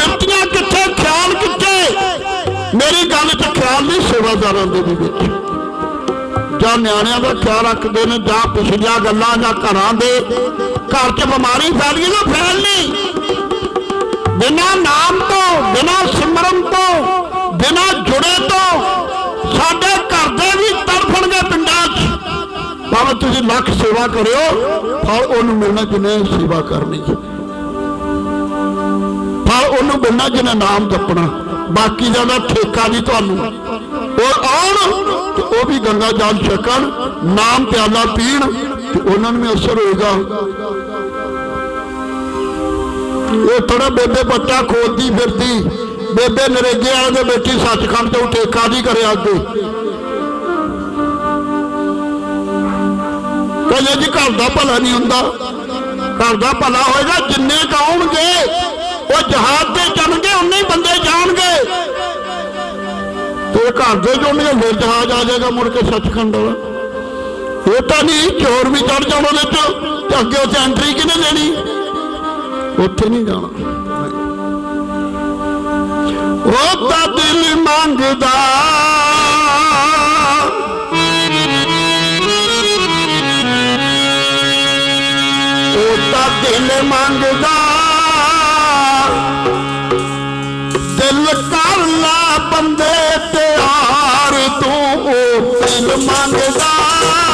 ਬਿਰਤੀਆਂ ਕਿੱਥੇ, ਖਿਆਲ ਕਿੱਥੇ? ਮੇਰੀ ਗੱਲ 'ਚ ਖਿਆਲ ਨਹੀਂ ਸੇਵਾਦਾਰਾਂ ਦੇ ਵੀ ਵਿੱਚ। ਜਾਂ ਨਿਆਣਿਆਂ ਦਾ ਖਿਆਲ ਰੱਖਦੇ ਨੇ, ਜਾਂ ਪਿਛਲੀਆਂ ਗੱਲਾਂ, ਜਾਂ ਘਰਾਂ ਦੇ। ਘਰ 'ਚ ਬਿਮਾਰੀ ਫੈਲ ਗਈ ਨਾ ਫੈਲਣੀ ਬਿਨਾਂ ਨਾਮ ਤੋਂ, ਬਿਨਾਂ ਸਿਮਰਨ ਤੋਂ, ਬਿਨਾਂ ਜੁੜੇ ਤੋਂ, ਸਾਡੇ ਘਰ ਦੇ ਵੀ ਤੜਫਣਗੇ ਪਿੰਡਾਂ 'ਚ। ਭਾਵੇਂ ਤੁਸੀਂ ਲੱਖ ਸੇਵਾ ਕਰਿਓ, ਫਲ ਉਹਨੂੰ ਮਿਲਣਾ ਜਿਹਨੇ ਸੇਵਾ ਕਰਨੀ। ਫਲ ਉਹਨੂੰ ਮਿਲਣਾ ਜਿਹਨੇ ਨਾਮ ਜਪਣਾ, ਬਾਕੀ ਦਾ ਠੇਕਾ ਨਹੀਂ ਤੁਹਾਨੂੰ। ਉਹ ਆਉਣ ਤੇ ਉਹ ਵੀ ਗੰਗਾ ਜਲ ਛਕਣ, ਨਾਮ ਪਿਆਲਾ ਪੀਣ ਤੇ ਉਹਨਾਂ ਨੂੰ ਵੀ ਅਸਰ ਹੋਏਗਾ। ਇਹ ਥੋੜਾ ਬੇਬੇ ਬੱਚਾ ਖੋਦਦੀ ਫਿਰਦੀ, ਬੇਬੇ ਨਰੇਗੇ ਵਾਲੇ ਦੇ ਬੇਟੀ ਸੱਚਖੰਡ ਤੋਂ ਠੇਕਾ ਨਹੀਂ ਕਰਿਆ ਅੱਗੇ। ਕਹਿੰਦੇ ਜੀ ਘਰ ਦਾ ਭਲਾ ਨਹੀਂ ਹੁੰਦਾ। ਘਰ ਦਾ ਭਲਾ ਹੋਏਗਾ, ਜਿੰਨੇ ਕਾਉਣਗੇ ਉਹ ਜਹਾਜ਼ ਤੇ ਚੜਨਗੇ ਉਨੇ ਹੀ ਬੰਦੇ ਜਾਣਗੇ। ਤੇ ਘਰ ਦੇ ਜੁੜਨਗੇ ਫਿਰ ਜਹਾਜ਼ ਆ ਜਾਏਗਾ ਮੁੜ ਕੇ ਸੱਚਖੰਡ ਵਾਲਾ। ਇਹ ਤਾਂ ਨਹੀਂ, ਚੋਰ ਵੀ ਚੜ ਜਾਣ ਉਹਦੇ ਚ, ਤੇ ਅੱਗੇ ਉੱਥੇ ਐਂਟਰੀ ਕਿਹਨੇ ਦੇਣੀ? ਉੱਥੇ ਨਹੀਂ ਜਾਣਾ। ਉਹ ਤਾਂ ਦਿਲ ਮੰਗਦਾ। ਉਹ ਤਾਂ ਦਿਲ ਮੰਗਦਾ। ਉਹ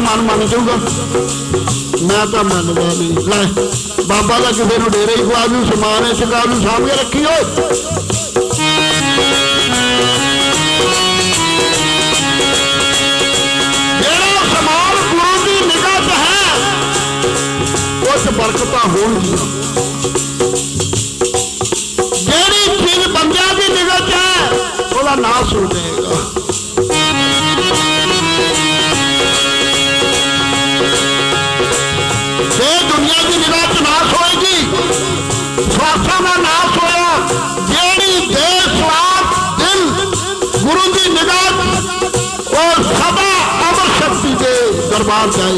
ਮਾਰੋ ਵੀ ਸਾਡਾ ਮਨ ਮੰਨ ਜਾਊਗਾ ਮੈਂ ਤਾਂ ਮੰਨਦਾ ਨਹੀਂ ਲੈ ਬਾਬਾ ਦਾ ਕਿਸੇ ਨੂੰ ਡੇਰੇ ਹੀ ਖਵਾ ਦੂ ਸਮਾਨ ਇਸ ਗੱਲ ਨੂੰ ਸਾਂਭ ਕੇ ਰੱਖੀ ਓਏ ਜਿਹੜਾ ਸਮਾਨ ਗੁਰੂ ਦੀ ਨਿਗਾਹ 'ਚ ਹੈ ਉਸ ਬਰਕਤਾਂ ਹੋਣਗੀਆਂ ਜਿਹੜੀ ਚੀਜ਼ ਬੰਦਿਆਂ ਦੀ ਨਿਗਾਹ 'ਚ ਹੈ ਉਹਦਾ ਨਾਸ ਹੋ ਜਾਏਗਾ ਬਾਹਰ ਜਾਏ। ਮਨ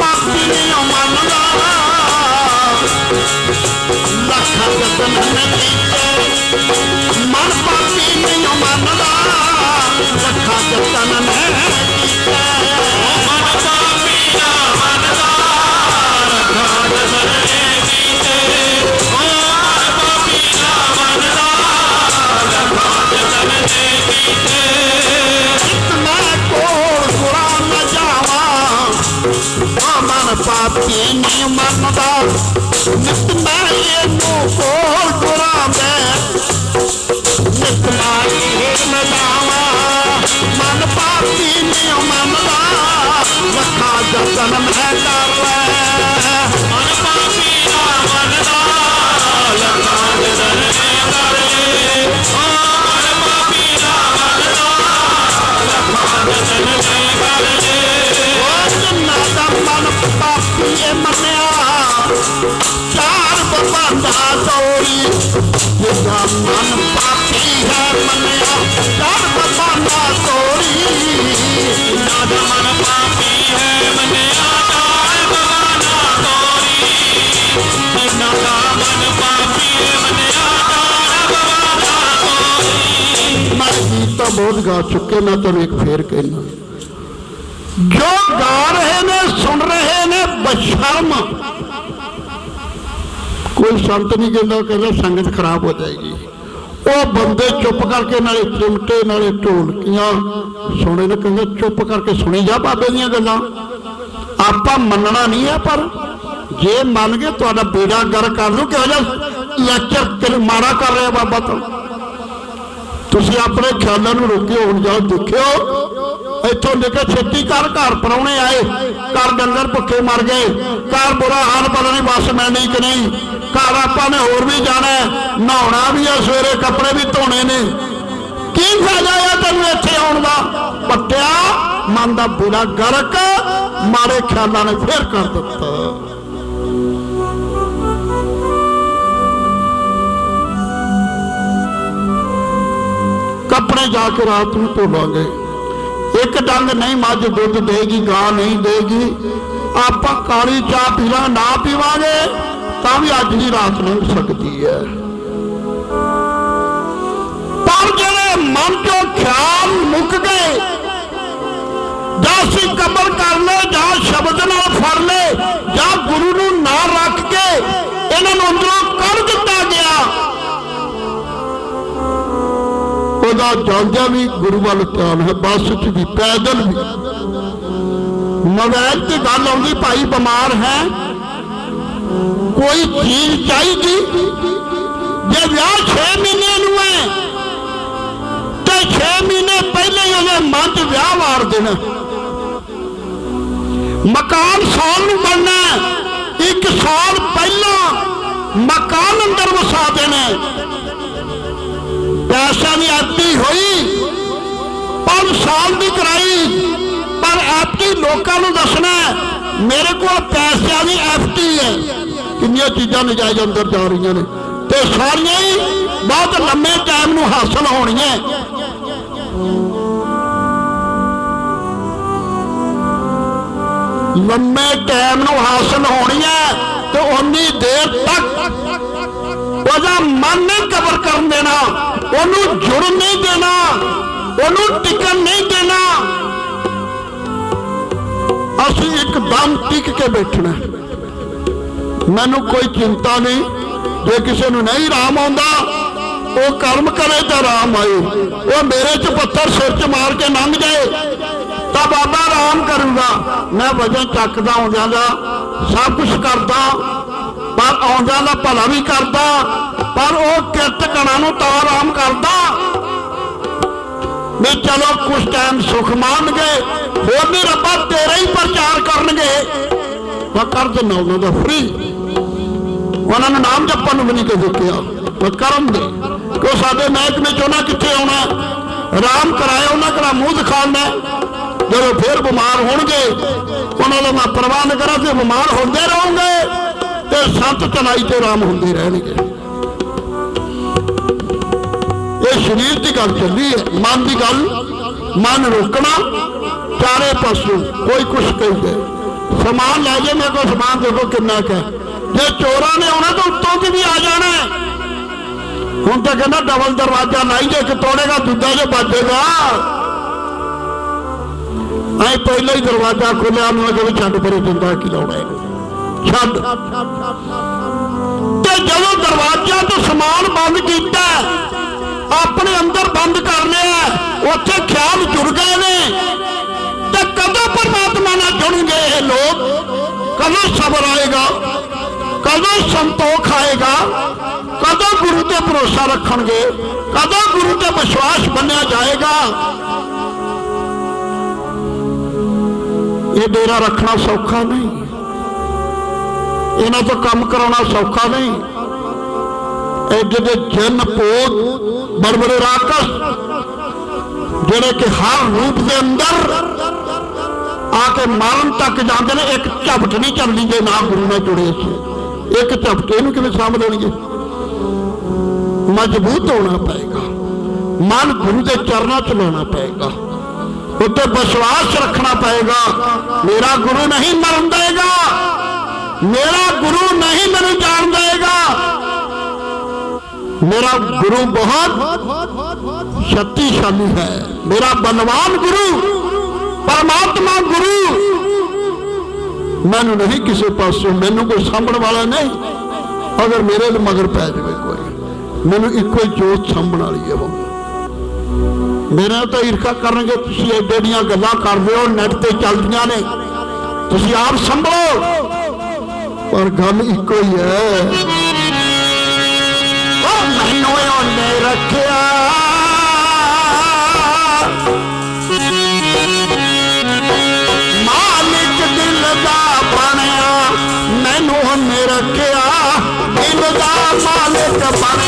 ਪਾਪੀ ਨਹੀਂ ਮੰਨਦਾ। ਲੱਖਾਂ ਜਤਨ ਮੈਂ ਕੀਤਾ। ਨੇ ਕੀਤੇ ਮੈਂ ਕੋਲ ਕੁਰਾਨ ਨਾ ਜਾਵਾਂ ਆ ਮਨ ਪਾਪੀ ਨਹੀਂ ਮੰਨਦਾ ਨਿਤ ਮੈਂ ਇਹਨੂੰ ਕੋਲ ਕੁਰਾਨ ਦੇ ਨਿਤ ਮੈਂ ਇਹ ਨਾ ਜਾਵਾਂ ਮਨ ਪਾਪੀ ਨਹੀਂ ਮੰਨਦਾ ਲੱਖਾਂ ਜਤਨ ਮੈਂ ਕਰ ਪਾਪੀ ਇਹ ਮੰਨਿਆ ਚਾਰ ਬਪਾਂਦਾ ਤੋਰੀ ਜਿਹਦਾ ਮਨ ਪਾਪੀ ਹੈ ਮੰਨਿਆ ਚਾਰ ਬਪਾਂਦਾ ਤੋਰੀ ਨਾ ਦਾ ਮਨ ਪਾਪੀ ਹੈ ਮੰਨਿਆ ਚਾਰ ਬਵਾਨਾ ਤੋਰੀ ਜਿਨਾ ਦਾ ਮਨ ਪਾਪੀ ਹੈ ਮੰਨਿਆ ਚਾਰ ਬਵਾਨਾ ਤੋਰੀ ਮੈਂ ਗੀਤ ਤਾਂ ਬਹੁਤ ਗਾ ਚੁੱਕੇ ਮੈਂ ਤੁਹਾਨੂੰ ਇੱਕ ਫੇਰ ਕਹਿਣਾ ਜੋ ਗਾ ਰਹੇ ਨੇ ਸੁਣ ਰਹੇ ਨੇ ਬਸ਼ਰਮ ਕੋਈ ਸੰਤ ਨਹੀਂ ਕਹਿੰਦਾ ਕਹਿੰਦਾ ਸੰਗਤ ਖਰਾਬ ਹੋ ਜਾਏਗੀ ਉਹ ਬੰਦੇ ਚੁੱਪ ਕਰਕੇ ਨਾਲੇ ਚਿਮਟੇ ਨਾਲੇ ਢੋਲਕੀਆਂ ਸੁਣੇ ਨੇ ਕਹਿੰਦੇ ਚੁੱਪ ਕਰਕੇ ਸੁਣੀ ਜਾ ਬਾਬੇ ਦੀਆਂ ਗੱਲਾਂ ਆਪਾਂ ਮੰਨਣਾ ਨਹੀਂ ਹੈ ਪਰ ਜੇ ਮੰਨ ਗਏ ਤੁਹਾਡਾ ਬੇੜਾ ਗਰ ਕਰ ਦੂ ਕਿਹੋ ਜਿਹਾ ਲੈਕਚਰ ਕਿਲ ਮਾੜਾ ਕਰ ਰਿਹਾ ਬਾਬਾ ਤਾਂ ਤੁਸੀਂ ਆਪਣੇ ਖਿਆਲਾਂ ਨੂੰ ਰੋਕਿਓ, ਹੁਣ ਜਾਓ, ਦੇਖਿਓ। ਇੱਥੋਂ ਨਿਕਲ ਛੇਤੀ ਕਰ ਘਰ ਪਰੌਣੇ ਆਏ। ਘਰ ਡੰਗਰ ਭੁੱਖੇ ਮਰ ਗਏ। ਘਰ ਬੁਰਾ ਹਾਲ ਪਤਾ ਨਹੀਂ ਬੱਸ ਮਿਲਣੀ ਕਿ ਨਹੀਂ। ਘਰ ਆਪਾਂ ਨੇ ਹੋਰ ਵੀ ਜਾਣਾ ਨਹਾਉਣਾ ਵੀ ਆ ਸਵੇਰੇ ਕੱਪੜੇ ਵੀ ਧੋਣੇ ਨੇ। ਕੀ ਫਾਇਦਾ ਆ ਤੈਨੂੰ ਇੱਥੇ ਆਉਣ ਦਾ? ਪੱਟਿਆ, ਮਨ ਦਾ ਬੇੜਾ ਗਰਕ, ਮਾੜੇ ਖਿਆਲਾਂ ਨੇ ਫੇਰ ਕਰ ਦਿੱਤਾ। ਆਪਣੇ ਜਾ ਕੇ ਰਾਤ ਨੂੰ ਧੋ ਇੱਕ ਡੰਗ ਨਹੀਂ ਮੱਝ ਦੁੱਧ ਦੇਗੀ, ਗਾਂ ਨਹੀਂ ਦੇਗੀ। ਆਪਾਂ ਕਾਲੀ ਚਾਹ ਪੀਣਾ ਨਾ ਪੀਵਾਂਗੇ, ਤਾਂ ਵੀ ਅੱਜ ਦੀ ਰਾਤ ਲੰਘ ਸਕਦੀ ਹੈ। ਪਰ ਜਿਹੜੇ ਮਨ ਚੋਂ ਖਿਆਲ ਮੁੱਕ ਗਏ ਜਾਂ ਅਸੀਂ ਕਬਰ ਕਰ ਲੈ ਜਾਂ ਸ਼ਬਦ ਨਾਲ ਫੜ ਲਏ ਉਹਦਾ ਜਾਂਦਿਆਂ ਵੀ ਗੁਰੂ ਵੱਲ ਧਿਆਨ ਹੈ, ਬੱਸ 'ਚ ਵੀ, ਪੈਦਲ ਵੀ। ਮੋਬਾਈਲ ਤੇ ਗੱਲ ਆਉਂਦੀ, ਭਾਈ ਬਿਮਾਰ ਹੈ। ਕੋਈ ਚੀਜ਼ ਚਾਹੀਦੀ? ਜੇ ਵਿਆਹ 6 ਮਹੀਨੇ ਨੂੰ ਹੈ, ਤੇ 6 ਮਹੀਨੇ ਪਹਿਲਾਂ ਹੀ ਉਹਦੇ ਮਨ 'ਚ ਵਿਆਹ ਵਾਰ ਦੇਣਾ। ਮਕਾਨ ਸਾਲ ਨੂੰ ਬਣਨਾ ਇੱਕ ਸਾਲ ਪਹਿਲਾਂ ਮਕਾਨ ਅੰਦਰ ਵਸਾ ਦੇਣਾ ਹੈ। ਦੀ ਆਤੀ ਹੋਈ 5 ਸਾਲ ਦੀ ਕਰਾਈ। ਪਰ ਐਫਟੀ ਲੋਕਾਂ ਨੂੰ ਦੱਸਣਾ ਮੇਰੇ ਕੋਲ ਪੈਸਿਆਂ ਦੀ ਐਫਟੀ ਹੈ। ਕਿੰਨੀਆਂ ਚੀਜ਼ਾਂ ਨਜਾਇਜ਼ ਅੰਦਰ ਜਾ ਰਹੀਆਂ ਨੇ। ਤੇ ਸਾਰੀਆਂ ਹੀ ਬਹੁਤ ਲੰਮੇ ਟਾਈਮ ਨੂੰ ਹਾਸਲ ਹੋਣੀਆਂ। ਲੰਮੇ ਟਾਈਮ ਨੂੰ ਹਾਸਲ ਹੋਣੀਆਂ ਤੇ ਉਨੀ ਦੇਰ ਤੱਕ ਉਹਦਾ ਮਨ ਨਹੀਂ ਕਬਰ ਕਰਨ ਦੇਣਾ, ਉਹਨੂੰ ਜੁੜਨ ਨਹੀਂ ਦੇਣਾ, ਉਹਨੂੰ ਟਿਕਣ ਨਹੀਂ ਦੇਣਾ। ਅਸੀਂ ਇੱਕਦਮ ਟਿਕ ਕੇ ਬੈਠਣਾ ਮੈਨੂੰ ਕੋਈ ਚਿੰਤਾ ਨਹੀਂ, ਜੇ ਕਿਸੇ ਨੂੰ ਨਹੀਂ ਆਰਾਮ ਆਉਂਦਾ, ਉਹ ਕਰਮ ਕਰੇ ਤਾਂ ਆਰਾਮ ਆਏ। ਉਹ ਮੇਰੇ ਚ ਪੱਥਰ ਸਿਰ ਚ ਮਾਰ ਕੇ ਲੰਘ ਜਾਏ, ਤਾਂ ਬਾਬਾ ਰਾਮ ਕਰੂਗਾ। ਮੈਂ ਵਜਨ ਚੱਕਦਾ ਆਉਂਦਿਆਂ ਦਾ, ਸਭ ਕੁਝ ਕਰਦਾ ਪਰ ਆਉਂਦਿਆਂ ਦਾ ਭਲਾ ਵੀ ਕਰਦਾ, ਪਰ ਉਹ ਕਿਰਤ ਕਣਾ ਨੂੰ ਤਾਂ ਆਰਾਮ ਕਰਦਾ। ਵੀ ਚਲੋ ਕੁਝ ਟਾਈਮ ਸੁਖ ਮਾਣਗੇ ਹੋਰ ਵੀ ਰੱਬਾ ਤੇਰਾ ਹੀ ਪ੍ਰਚਾਰ ਕਰਨਗੇ। ਮੈਂ ਕਰ ਦਿੰਦਾ ਉਹਨਾਂ ਦਾ ਫ੍ਰੀ ਉਹਨਾਂ ਨੂੰ ਨਾਮ ਜਪਣ ਨੂੰ ਵੀ ਨਹੀਂ ਕਦੇ ਕਿਹਾ। ਮੈਂ ਕਰਨ ਦੇ। ਕੋ ਸਾਡੇ ਮਹਿਕਮੇ ਚ ਉਹਨਾਂ ਕਿੱਥੇ ਆਉਣਾ ਆਰਾਮ ਕਰਾਇਆ, ਉਹਨਾਂ ਕਿਹੜਾ ਮੂੰਹ ਦਿਖਾਉਣਾ ਜਦੋਂ ਫੇਰ ਬਿਮਾਰ ਹੋਣਗੇ, ਉਹਨਾਂ ਦਾ ਮੈਂ ਪ੍ਰਬੰਧ ਕਰਾਂ ਤੇ ਬਿਮਾਰ ਹੁੰਦੇ ਰਹੋਗੇ ਤੇ ਸੰਤ ਚਨਾਈ ਤੇ ਆਰਾਮ ਹੁੰਦੇ ਰਹਿਣਗੇ। ਇਹ ਸਰੀਰ ਦੀ ਗੱਲ ਚੱਲੀ ਹੈ, ਮਨ ਦੀ ਗੱਲ, ਮਨ ਰੋਕਣਾ, ਚਾਰੇ ਪਾਸੋਂ ਕੋਈ ਕੁਛ ਕਹਿੰਦੇ। ਸਮਾਨ ਲੈ ਜੇ ਮੇਰੇ ਕੋਲ ਸਮਾਨ ਦੇਖੋ ਕਿੰਨਾ ਕੁ ਹੈ। ਜੇ ਚੋਰਾਂ ਨੇ ਆਉਣਾ ਤਾਂ ਉੱਤੋਂ ਦੀ ਵੀ ਆ ਜਾਣਾ ਹੈ। ਹੁਣ ਤਾਂ ਕਹਿੰਦਾ ਡਬਲ ਦਰਵਾਜ਼ਾ ਨਹੀਂ, ਜੇ ਕਿ ਤੋੜੇਗਾ, ਦੂਜਾ ਜੇ ਵੱਜੇਗਾ। ਐ ਪਹਿਲਾਂ ਹੀ ਦਰਵਾਜ਼ਾ ਖੋਲਿਆ, ਉਹਨੂੰ ਅਗੇ ਵੀ ਛੱਡ ਪਰੇ ਦਿੰਦਾ ਕੀ ਲਾਉਣਾ ਇਹਨੂੰ ਛੱਡ। ਤੇ ਜਦੋਂ ਦਰਵਾਜ਼ਿਆਂ ਤੋਂ ਸਮਾਨ ਬੰਦ ਕੀਤਾ, ਆਪਣੇ ਅੰਦਰ ਬੰਦ ਕਰ ਲਿਆ, ਉੱਥੇ ਖਿਆਲ ਜੁੜ ਗਏ ਨੇ। ਤੇ ਕਦੋਂ ਪਰਮਾਤਮਾ ਨਾਲ ਜੁੜਨਗੇ ਇਹ ਲੋਕ? ਕਦੋਂ ਸਬਰ ਆਏਗਾ? ਕਦੋਂ ਸੰਤੋਖ ਆਏਗਾ? ਕਦੋਂ ਗੁਰੂ ਤੇ ਭਰੋਸਾ ਰੱਖਣਗੇ? ਕਦੋਂ ਗੁਰੂ ਤੇ ਵਿਸ਼ਵਾਸ ਬੰਨਿਆ ਜਾਏਗਾ? ਇਹ ਡੇਰਾ ਰੱਖਣਾ ਸੌਖਾ ਨਹੀਂ। ਇਹਨਾਂ ਤੋਂ ਕੰਮ ਕਰਾਉਣਾ ਸੌਖਾ ਨਹੀਂ। ਐਡੇ ਦੇ ਜਨ ਪੋਤ ਬੜ ਬੜੇ ਰਾਕਸ, ਜਿਹੜੇ ਕਿ ਹਰ ਰੂਪ ਦੇ ਅੰਦਰ ਆ ਕੇ ਮਾਰਨ ਤੱਕ ਜਾਂਦੇ ਨੇ, ਇੱਕ ਝਪਟ ਨਹੀਂ ਚੱਲਦੀ ਜੇ ਨਾ ਗੁਰੂ ਨਾਲ ਜੁੜੇ ਸੀ ਇੱਕ ਝਪਟ ਇਹਨੂੰ ਕਿਵੇਂ ਸਾਂਭ ਦੇਣਗੇ? ਮਜ਼ਬੂਤ ਹੋਣਾ ਪਏਗਾ। ਮਨ ਗੁਰੂ ਦੇ ਚਰਨਾਂ 'ਚ ਲਾਉਣਾ ਪਏਗਾ। ਉੱਤੇ ਵਿਸ਼ਵਾਸ ਰੱਖਣਾ ਪਏਗਾ। ਮੇਰਾ ਗੁਰੂ ਨਹੀਂ ਮਰਨ ਦੇਗਾ। ਮੇਰਾ ਗੁਰੂ ਨਹੀਂ ਮੈਨੂੰ ਜਾਣ ਦੇਗਾ ਮੇਰਾ ਗੁਰੂ ਬਹੁਤ ਸ਼ਕਤੀਸ਼ਾਲੀ ਹੈ। ਮੇਰਾ ਬਲਵਾਨ ਗੁਰੂ, ਪਰਮਾਤਮਾ ਗੁਰੂ। ਮੈਨੂੰ ਨਹੀਂ ਕਿਸੇ ਪਾਸੋਂ, ਮੈਨੂੰ ਕੋਈ ਸਾਂਭਣ ਵਾਲਾ ਨਹੀਂ। ਅਗਰ ਮੇਰੇ ਦੇ ਮਗਰ ਪੈ ਜਾਵੇ ਕੋਈ, ਮੈਨੂੰ ਇੱਕੋ ਹੀ ਜੋਤ ਸਾਂਭਣ ਵਾਲੀ ਹੈ ਉਹ। ਮੇਰਾ ਤਾਂ ਈਰਖਾ ਕਰਨਗੇ, ਤੁਸੀਂ ਐਡੇ ਦੀਆਂ ਗੱਲਾਂ ਕਰਦੇ ਹੋ, ਨੈਟ ਤੇ ਚੱਲਦੀਆਂ ਨੇ। ਤੁਸੀਂ ਆਪ ਸੰਭਲੋ। ਪਰ ਗੱਲ ਇੱਕੋ ਹੀ ਹੈ। ਉਹ ਮੈਨੂੰ ਉਹਨੇ ਰੱਖਿਆ। ਮਾਲਿਕ ਦਿਲ ਦਾ ਬਣਿਆ, ਮੈਨੂੰ ਉਹਨੇ ਰੱਖਿਆ। ਦਿਲ ਦਾ ਮਾਲਿਕ ਬਣਿਆ।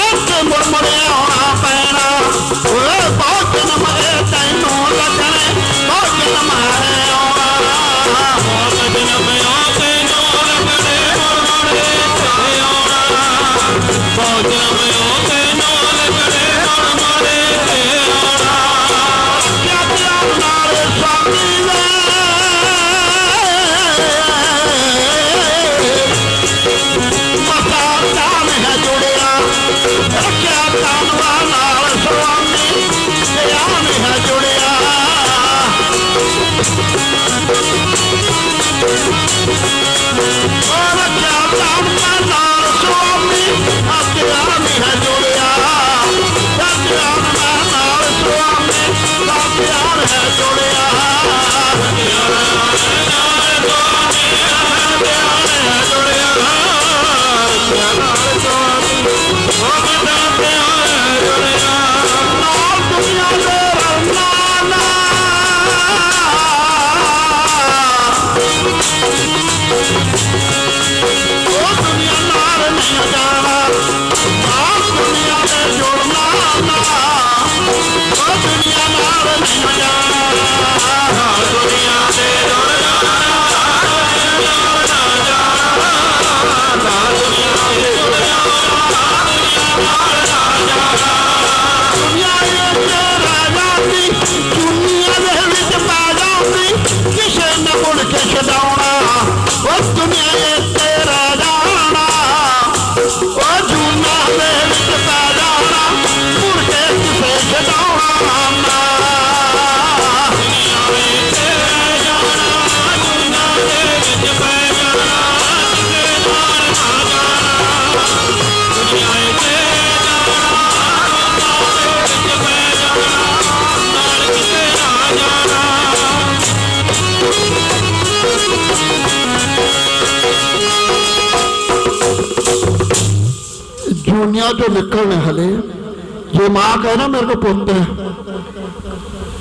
ਜੇ ਮਾਂ ਕਹੇ ਨਾ ਮੇਰੇ ਕੋਲ ਪੁੱਤ। ਹੈ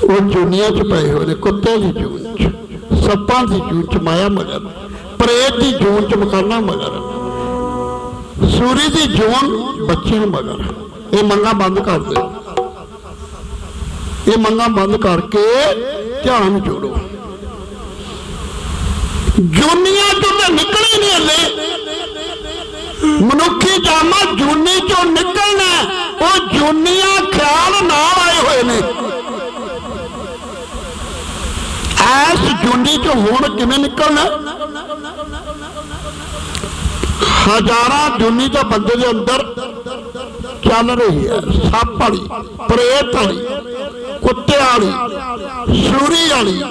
ਉਹ ਜੁਨੀਆਂ ਚ ਪਏ ਹੋਏ ਨੇ ਕੁੱਤੇ ਦੀ ਜੂਨ ਚ, ਸੱਪਾਂ ਦੀ ਜੂਨ ਚ, ਮਾਇਆ ਮਗਰ, ਪ੍ਰੇਤ ਦੀ ਜੂਨ ਚ ਮਕਾਨਾ ਮਗਰ। ਸੂਰੀ ਦੀ ਜੂਨ, ਬੱਚਿਆਂ ਮਗਰ। ਇਹ ਮੰਗਾ ਬੰਦ ਕਰ ਦਿਓ ਇਹ ਮੰਗਾ ਬੰਦ ਕਰਕੇ ਧਿਆਨ ਜੋੜੋ। ਜੁਨੀਆਂ ਚੋਂ ਤਾਂ ਨਿਕਲੇ ਨਹੀਂ ਹਲੇ। ਮਨੁੱਖੀ ਜਾਮਾ ਜੂਨੀ ਚੋਂ ਨਿਕਲਣਾ। ਉਹ ਜੂਨੀਆਂ ਖਿਆਲ ਨਾਲ ਆਏ ਹੋਏ ਨੇ। ਐਸ ਜੂਨੀ ਚੋਂ ਹੁਣ ਕਿਵੇਂ ਨਿਕਲਣਾ? ਹਜ਼ਾਰਾਂ ਜੂਨੀ ਤਾਂ ਬੰਦੇ ਦੇ ਅੰਦਰ ਚੱਲ ਰਹੀ ਹੈ। ਸੱਪ ਵਾਲੀ, ਪ੍ਰੇਤ ਵਾਲੀ, ਕੁੱਤੇ ਵਾਲੀ ਸੂਰੀ ਵਾਲੀ।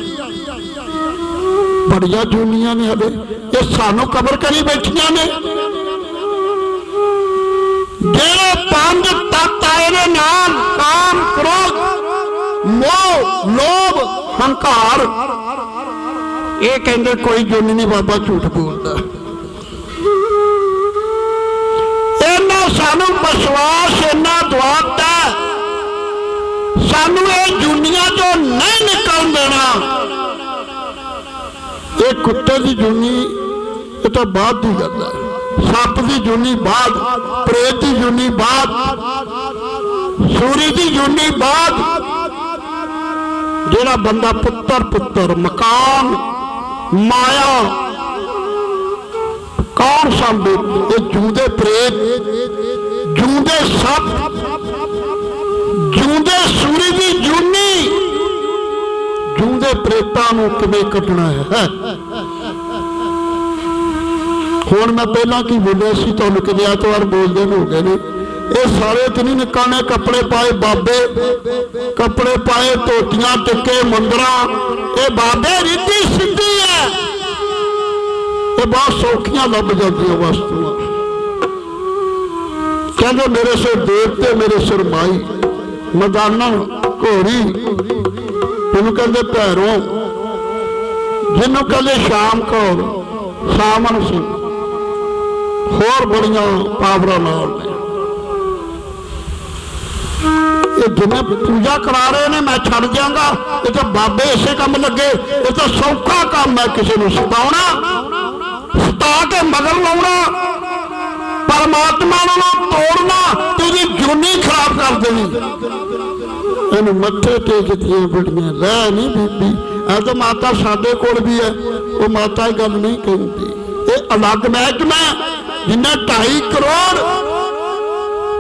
ਬੜੀਆਂ ਜੂਨੀਆਂ ਨੇ ਹਲੇ ਇਹ ਸਾਨੂੰ ਕਬਰ ਕਰੀ ਬੈਠੀਆਂ ਨੇ। ਜਿਹੜੇ ਪੰਜ ਤੱਤ ਆਏ ਨੇ ਨਾਮ, ਕਾਮ, ਕ੍ਰੋਧ, ਮੋਹ, ਲੋਭ, ਹੰਕਾਰ, ਇਹ ਕਹਿੰਦੇ ਕੋਈ ਜੁਨੀ ਨਹੀਂ, ਬਾਬਾ ਝੂਠ ਬੋਲਦਾ। ਇਹਨਾਂ ਸਾਨੂੰ ਵਿਸ਼ਵਾਸ ਇੰਨਾ ਦਵਾਤਾ, ਸਾਨੂੰ ਇਹ ਜੁਨੀਆਂ ਚੋਂ ਨਹੀਂ ਨਿਕਲਣ ਦੇਣਾ। ਇਹ ਕੁੱਤੇ ਦੀ ਜੁਨੀ ਇਹ ਤਾਂ ਬਾਅਦ ਦੀ ਗੱਲ ਹੈ ਸੱਪ ਦੀ ਜੁਨੀ ਬਾਦ ਪ੍ਰੇਤ ਦੀ ਜੁਨੀ ਬਾਅਦ, ਸੂਰੀ ਦੀ ਜੁਨੀ ਬਾਅਦ, ਜਿਹੜਾ ਬੰਦਾ ਪੁੱਤਰ ਪੁੱਤਰ, ਮਕਾਨ, ਮਾਇਆ, ਕੌਣ ਸੰਭੇ? ਇਹ ਜੂਦੇ ਪ੍ਰੇਤ, ਜੂਦੇ ਸੱਪ, ਜੂਦੇ ਸੂਰੀ ਦੀ ਜੁਨੀ ਜੂਦੇ ਪ੍ਰੇਤਾਂ ਨੂੰ ਕਿਵੇਂ ਕੱਟਣਾ ਹੈ? ਹੁਣ ਮੈਂ ਪਹਿਲਾਂ ਕੀ ਬੋਲਿਆ ਸੀ, ਤੁਹਾਨੂੰ ਕਿਤੇ ਐਤਵਾਰ ਬੋਲਦੇ ਨੂੰ ਹੋ ਗਏ ਨੇ ਇਹ ਸਾਰੇ ਤੇ ਨਹੀਂ ਨਿਕਲਣੇ ਕੱਪੜੇ ਪਾਏ ਬਾਬੇ, ਕੱਪੜੇ ਪਾਏ, ਧੋਤੀਆਂ ਟਿੱਕੇ, ਮੰਦਰਾਂ। ਇਹ ਬਾਬੇ ਰੀਤੀ ਸਿੱਧੀ ਹੈ। ਇਹ ਬਹੁਤ ਸੌਖੀਆਂ ਲੱਭ ਜਾਂਦੀਆਂ ਵਸਤੂਆਂ। ਕਹਿੰਦੇ ਮੇਰੇ ਸਿਰ ਦੇਵਤੇ ਮੇਰੇ ਸਿਰ ਮਾਈ, ਮਦਾਨਾ, ਘੋੜੀ। ਇਹਨੂੰ ਕਹਿੰਦੇ ਭੈਰੋਂ। ਜਿਹਨੂੰ ਕਹਿੰਦੇ ਸ਼ਾਮ ਕੌਰ ਸਾਮਨ ਸਿੰਘ। ਹੋਰ ਬੜੀਆਂ ਪਾਵਰਾਂ ਨਾਲ ਇਹ ਜਿਵੇਂ ਪੂਜਾ ਕਰਾ ਰਹੇ ਨੇ, ਮੈਂ ਛੱਡ ਜਾਵਾਂਗਾ ਇਹ ਤਾਂ ਬਾਬੇ ਇਸੇ ਕੰਮ ਲੱਗੇ। ਇਹ ਤਾਂ ਸੌਖਾ ਕੰਮ ਹੈ ਕਿਸੇ ਨੂੰ ਸਤਾਉਣਾ। ਸਤਾ ਕੇ ਮਗਰ ਲਾਉਣਾ। ਪਰਮਾਤਮਾ ਨੂੰ ਤੋੜਨਾ ਤੇ ਉਹਦੀ ਜੁਨੀ ਖਰਾਬ ਕਰ ਦੇਣੀ। ਇਹਨੂੰ ਮੱਥੇ ਟੇਕਦੀਆਂ ਬੜੀਆਂ। ਲੈ ਨਹੀਂ ਬੀਬੀ, ਇਹ ਤਾਂ ਮਾਤਾ ਸਾਡੇ ਕੋਲ ਵੀ ਹੈ। ਉਹ ਮਾਤਾ ਇਹ ਗੱਲ ਨਹੀਂ ਕਹਿੰਦੀ। ਇਹ ਅਲੱਗ ਮਹਿਕਮਾ ਜਿੰਨਾ 2.5 ਕਰੋੜ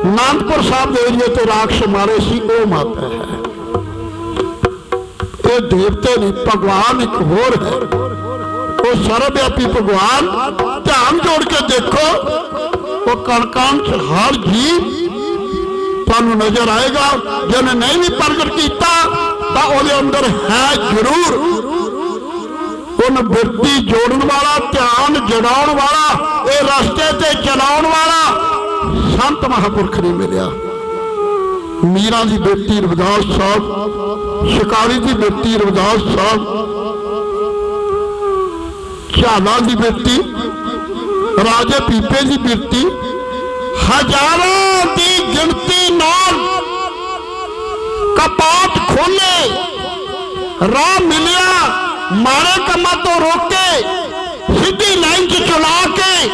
ਨਾਨਕਪੁਰ ਸਾਹਿਬ ਦੇ ਏਰੀਏ ਤੋਂ ਰਾਖਸ਼ ਮਾਰੇ ਸੀ, ਉਹ ਮਾਤਾ ਹੈ। ਇਹ ਦੇਵਤੇ ਨਹੀਂ, ਭਗਵਾਨ ਇੱਕ ਹੋਰ ਹੈ। ਉਹ ਸਰਵਵਿਆਪੀ ਭਗਵਾਨ, ਧਿਆਨ ਜੋੜ ਕੇ ਦੇਖੋ, ਉਹ ਕਣਕਾਂ ਚ ਹਰ ਜੀਵ ਤੁਹਾਨੂੰ ਨਜ਼ਰ ਆਏਗਾ। ਜਿਹਨੇ ਨਹੀਂ ਵੀ ਪ੍ਰਗਟ ਕੀਤਾ, ਤਾਂ ਉਹਦੇ ਅੰਦਰ ਹੈ ਜ਼ਰੂਰ। ਉਹਨ ਬਿਰਤੀ ਜੋੜਨ ਵਾਲਾ, ਧਿਆਨ ਜਗਾਉਣ ਵਾਲਾ, ਇਹ ਰਸਤੇ ਤੇ ਚਲਾਉਣ ਵਾਲਾ ਸੰਤ ਮਹਾਪੁਰਖ ਨਹੀਂ ਮਿਲਿਆ। ਮੀਰਾਂ ਦੀ ਬੇਟੀ ਰਵਿਦਾਸ ਸਾਹਿਬ, ਸ਼ਿਕਾਰੀ ਦੀ ਬੇਟੀ ਰਵਿਦਾਸ ਸਾਹਿਬ, ਝਾਲਾਂ ਦੀ ਬੇਟੀ, ਰਾਜੇ ਪੀਪੇ ਦੀ ਬੇਟੀ, ਹਜ਼ਾਰਾਂ ਦੀ ਗਿਣਤੀ ਨਾਲ ਕਪਾਟ ਖੋਲੇ ਰਾਹ ਮਿਲਿਆ। ਮਾਰੇ ਕੰਮਾਂ ਤੋਂ ਰੋਕੇ ਸਿੱਧੀ ਲਾਈਨ 'ਚ ਚਲਾ ਕੇ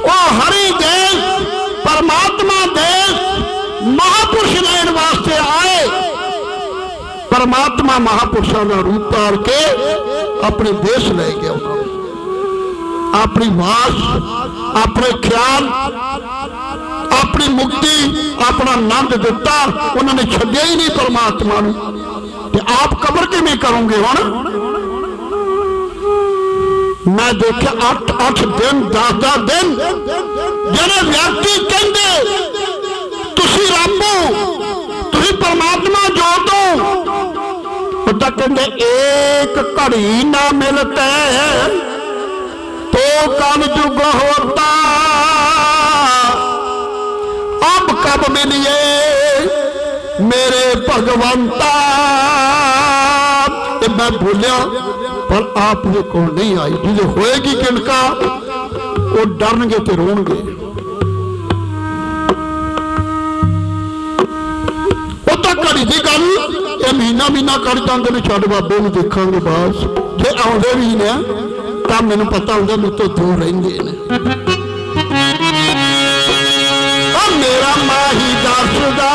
ਉਹ ਹਰੀ ਦੇਸ਼ ਪਰਮਾਤਮਾ ਦੇਸ਼ ਮਹਾਪੁਰਸ਼ ਲੈਣ ਵਾਸਤੇ ਆਏ ਪਰਮਾਤਮਾ ਮਹਾਪੁਰਸ਼ਾਂ ਦਾ ਰੂਪ ਧਾਰ ਕੇ ਆਪਣੇ ਦੇਸ਼ ਲੈ ਗਿਆ ਉਹਨਾਂ ਨੂੰ ਆਪਣੀ ਵਾਸ ਆਪਣੇ ਖਿਆਲ ਆਪਣੀ ਮੁਕਤੀ ਆਪਣਾ ਆਨੰਦ ਦਿੱਤਾ ਉਹਨਾਂ ਨੇ ਛੱਡਿਆ ਹੀ ਨਹੀਂ ਪਰਮਾਤਮਾ ਨੂੰ ਤੇ ਆਪ ਮੈਂ ਦੇਖਿਆ 8 8 ਦਿਨ 10 10 ਦਿਨ ਜਿਹੜੇ ਵਿਅਕਤੀ ਕਹਿੰਦੇ, ਤੁਸੀਂ ਰੱਬੋ ਤੁਸੀਂ ਪਰਮਾਤਮਾ ਜੋਤ ਹੋ ਉਹ ਤਾਂ ਕਹਿੰਦੇ ਏਕ ਘੜੀ ਨਾ ਮਿਲਤੇ ਪਰ ਆਪ ਦੇ ਕੋਲ ਨਹੀਂ ਆਈ। ਜਿਹਦੇ ਹੋਏਗੀ ਕਿਣਕਾ ਉਹ ਡਰਨਗੇ ਤੇ ਰੋਣਗੇ। ਉਹ ਤਾਂ ਕੜੀ ਦੀ ਗੱਲ, ਇਹ ਮਹੀਨਾ ਮਹੀਨਾ ਕੱਢ ਜਾਂਦੇ ਨੇ, ਛੱਡ ਬਾਬੇ ਨੂੰ ਦੇਖਾਂਗੇ ਬਾਸ। ਜੇ ਆਉਂਦੇ ਵੀ ਨੇ, ਤਾਂ ਮੈਨੂੰ ਪਤਾ ਹੁੰਦਾ ਮੇਰੇ ਤੋਂ ਦੂਰ ਰਹਿੰਦੇ ਨੇ। ਆ ਮੇਰਾ ਮਾਹੀ ਦਰਸਦਾ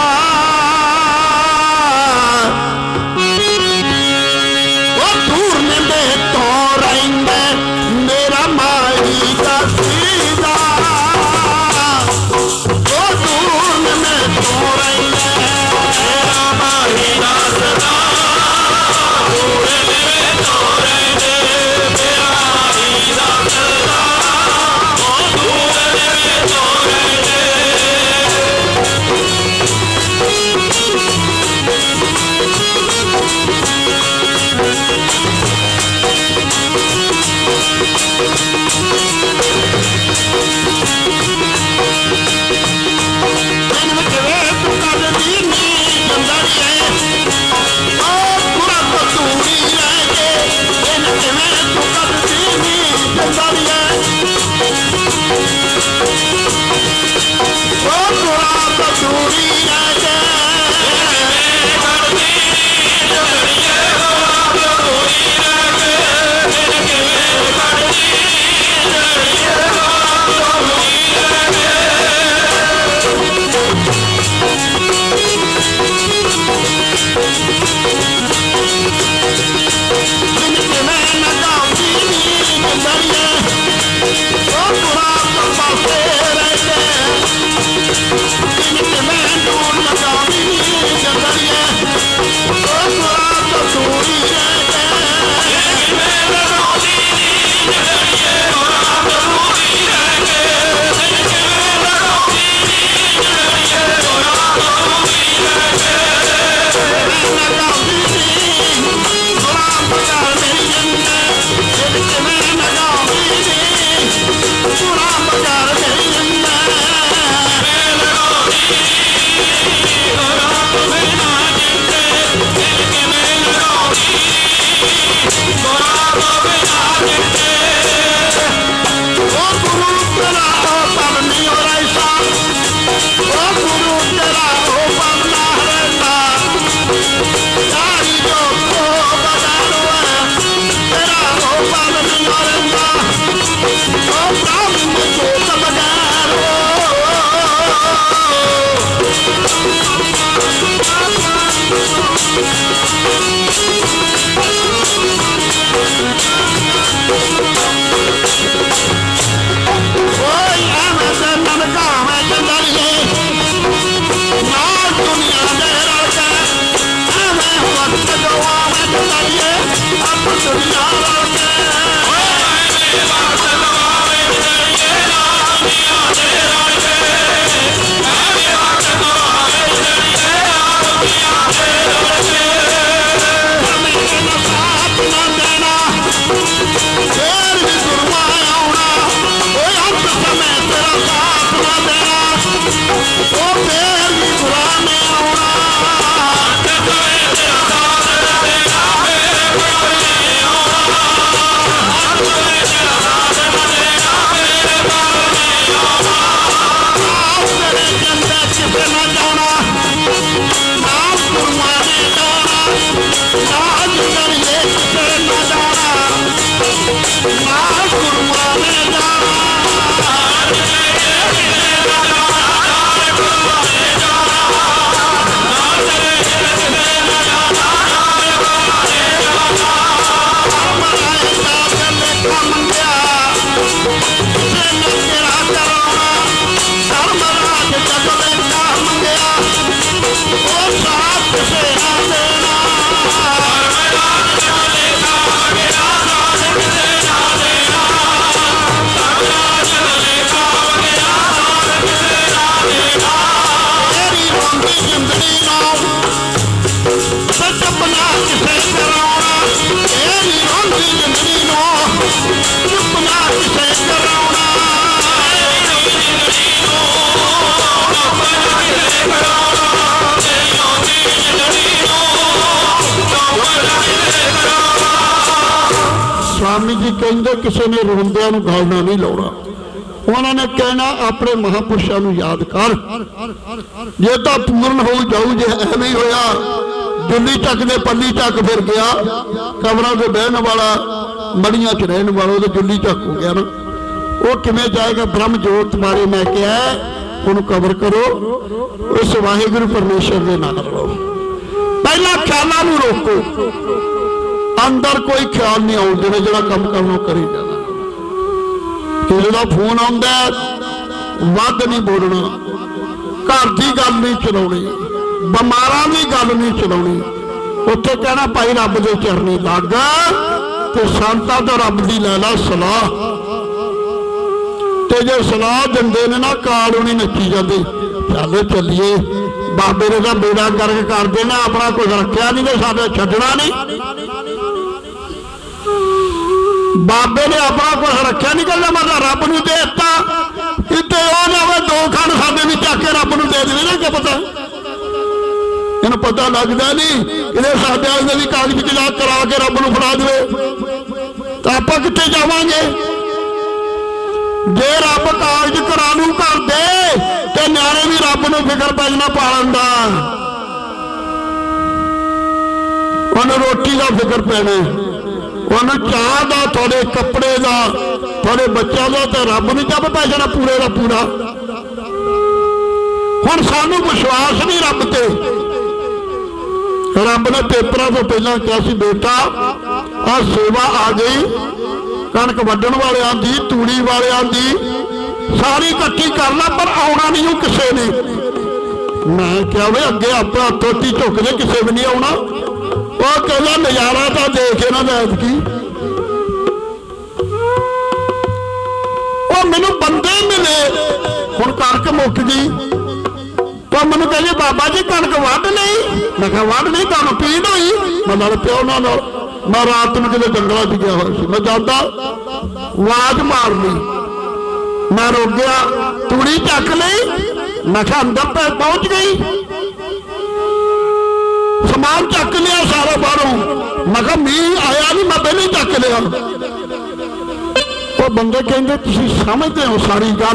ਸਵਾਮੀ ਜੀ ਕਹਿੰਦੇ ਕਿਸੇ ਨੇ ਰੋਂਦਿਆਂ ਨੂੰ ਗਾਲਣਾ ਨਹੀਂ ਲਾਉਣਾ। ਉਹਨਾਂ ਨੇ ਕਹਿਣਾ, ਆਪਣੇ ਮਹਾਪੁਰਸ਼ਾਂ ਨੂੰ ਯਾਦ ਕਰ। ਜੇ ਤਾਂ ਪੂਰਨ ਹੋ ਜਾਊ, ਜੇ ਐਵੇਂ ਹੀ ਹੋਇਆ, ਦਿੱਲੀ ਤੱਕ ਦੇ ਪੱਲੀ ਤੱਕ ਫਿਰ ਗਿਆ, ਕਬਰਾਂ ਦੇ ਬਹਿਣ ਵਾਲਾ, ਮੜੀਆਂ 'ਚ ਰਹਿਣ ਵਾਲਾ, ਉਹ ਦਿੱਲੀ ਤੱਕ ਹੋ ਗਿਆ ਨਾ। ਉਹ ਕਿਵੇਂ ਜਾਏਗਾ? ਬ੍ਰਹਮ ਜੋਤ ਬਾਰੇ ਮੈਂ ਕਿਹਾ, ਉਹਨੂੰ ਕਬਰ ਕਰੋ, ਉਸ ਵਾਹਿਗੁਰੂ ਪਰਮੇਸ਼ਰ ਦੇ ਨਾਮ ਲਓ ਪਹਿਲਾਂ ਖਿਆਲਾਂ ਨੂੰ ਰੋਕੋ। ਅੰਦਰ ਕੋਈ ਖਿਆਲ ਨਹੀਂ ਆਉਣ ਦੇਣਾ ਜਿਹੜਾ ਕੰਮ ਕਰਨੋਂ ਕਰੀ ਜਾਣਾ। ਕਿਸੇ ਦਾ ਫੋਨ ਆਉਂਦਾ, ਵੱਧ ਨਹੀਂ ਬੋਲਣਾ। ਘਰ ਦੀ ਗੱਲ ਨਹੀਂ ਚਲਾਉਣੀ। ਬਿਮਾਰਾਂ ਦੀ ਗੱਲ ਨਹੀਂ ਚਲਾਉਣੀ। ਉੱਥੇ ਕਹਿਣਾ, ਭਾਈ ਰੱਬ ਦੇ ਚਰਨੀ ਲੱਗ, ਤੇ ਸੰਤਾਂ ਤੋਂ ਰੱਬ ਦੀ ਲੈ ਲੈ ਸਲਾਹ। ਤੇ ਜੇ ਸਲਾਹ ਦਿੰਦੇ ਨੇ ਨਾ, ਕਾਲ ਉਹਨੇ ਨੱਚੀ ਜਾਂਦੀ, ਚੱਲ ਚੱਲੀਏ। ਬਾਬੇ ਨੇ ਤਾਂ ਬੇੜਾ ਕਰਕੇ ਕਰ ਦੇਣਾ, ਆਪਣਾ ਕੁਝ ਰੱਖਿਆ ਨਹੀਂ ਤੇ ਸਾਡੇ ਛੱਡਣਾ ਨਹੀਂ। ਬਾਬੇ ਨੇ ਆਪਣਾ ਕੁਝ ਰੱਖਿਆ ਨਹੀਂ ਕਹਿੰਦਾ ਮਤਲਬ ਰੱਬ ਨੂੰ ਦੇ ਦਿੱਤਾ। ਕਿਤੇ ਉਹ ਨਾ ਹੋਵੇ, ਦੋ ਖੰਡ ਸਾਡੇ ਵੀ ਚੱਕ ਕੇ ਰੱਬ ਨੂੰ ਦੇ ਦੇਵੇ ਨਾ ਕੀ ਪਤਾ? ਇਹਨੂੰ ਪਤਾ ਲੱਗਦਾ ਨਹੀਂ ਇਹਦੇ ਸਾਡੇ ਵਾਲੇ ਵੀ ਕਾਗਜ਼ ਕਿਲਾ ਕਰਾ ਕੇ ਰੱਬ ਨੂੰ ਫੜਾ ਦੇਵੇ। ਤਾਂ ਆਪਾਂ ਕਿੱਥੇ ਜਾਵਾਂਗੇ? ਜੇ ਰੱਬ ਕਾਗਜ਼ ਕਰਾ ਨੂੰ ਕਰ ਦੇ, ਤੇ ਨਿਆਣੇ ਵੀ ਰੱਬ ਨੂੰ ਫਿਕਰ ਪੈ ਜਾਣਾ ਪਾਲਣ ਦਾ। ਉਹਨੂੰ ਰੋਟੀ ਦਾ ਫਿਕਰ ਪੈਣਾ। ਤੁਹਾਨੂੰ ਚਾਹ ਦਾ ਤੁਹਾਡੇ ਕੱਪੜੇ ਦਾ, ਤੁਹਾਡੇ ਬੱਚਿਆਂ ਦਾ ਤਾਂ ਰੱਬ ਨੂੰ ਜੱਬ ਪੈ ਜਾਣਾ ਪੂਰੇ ਦਾ ਪੂਰਾ। ਹੁਣ ਸਾਨੂੰ ਵਿਸ਼ਵਾਸ ਨਹੀਂ ਰੱਬ ਤੇ। ਰੱਬ ਨੇ ਪੇਪਰਾਂ ਤੋਂ ਪਹਿਲਾਂ ਕਿਹਾ ਸੀ, ਬੇਟਾ ਆ ਸੇਵਾ ਆ ਗਈ, ਕਣਕ ਵੱਢਣ ਵਾਲਿਆਂ ਦੀ, ਤੂੜੀ ਵਾਲਿਆਂ ਦੀ, ਸਾਰੀ ਇਕੱਠੀ ਕਰ ਲੈ, ਪਰ ਆਉਣਾ ਨਹੀਂ ਉਹ ਕਿਸੇ ਨੇ। ਮੈਂ ਕਿਹਾ ਵੇ, ਅੱਗੇ ਆਪਾਂ ਆਪਣਾ ਝੁੱਕ ਝੁਕਦੇ ਕਿਸੇ ਵੀ ਨਹੀਂ ਆਉਣਾ। ਉਹ ਕਹਿੰਦਾ, ਨਜ਼ਾਰਾ ਤਾਂ ਦੇਖ ਇਹਨਾਂ ਦਾ ਐਤਕੀ। ਉਹ ਮੈਨੂੰ ਬੰਦੇ ਮਿਲੇ। ਹੁਣ ਕਣਕ ਮੁੱਕ ਗਈ। ਤਾਂ ਮੈਨੂੰ ਕਹਿੰਦੇ, ਬਾਬਾ ਜੀ, ਕਣਕ ਵੱਢ ਲਈ। ਮੈਂ ਕਿਹਾ, ਵੱਢ ਲਈ ਤੁਹਾਨੂੰ ਪੀੜ ਹੋਈ? ਮੈਂ ਨਾਲ ਪਿਓ ਨਾਲ ਨਾਲ, ਮੈਂ ਰਾਤ ਨੂੰ ਜਦੋਂ ਜੰਗਲਾਂ 'ਚ ਗਿਆ ਹੋਇਆ ਸੀ, ਮੈਂ ਜਾਂਦਾ, ਆਵਾਜ਼ ਮਾਰ ਲਈ ਮੈਂ ਰੁਕ ਗਿਆ, ਤੂੜੀ ਚੱਕ ਲਈ। ਮੈਂ ਕਿਹਾ, ਅੰਦਰ ਪੈ ਪਹੁੰਚ ਗਈ। ਸਮਾਨ ਚੱਕ ਲਿਆ ਸਾਰਾ ਬਾਹਰੋਂ। ਮੈਂ ਕਿਹਾ, ਮੀਂਹ ਆਇਆ ਨਹੀਂ ਮੈਂ ਪਹਿਲਾਂ ਚੱਕ ਲਿਆ। ਬੰਦੇ ਕਹਿੰਦੇ ਤੁਸੀਂ ਸਮਝਦੇ ਹੋ ਸਾਰੀ ਗੱਲ।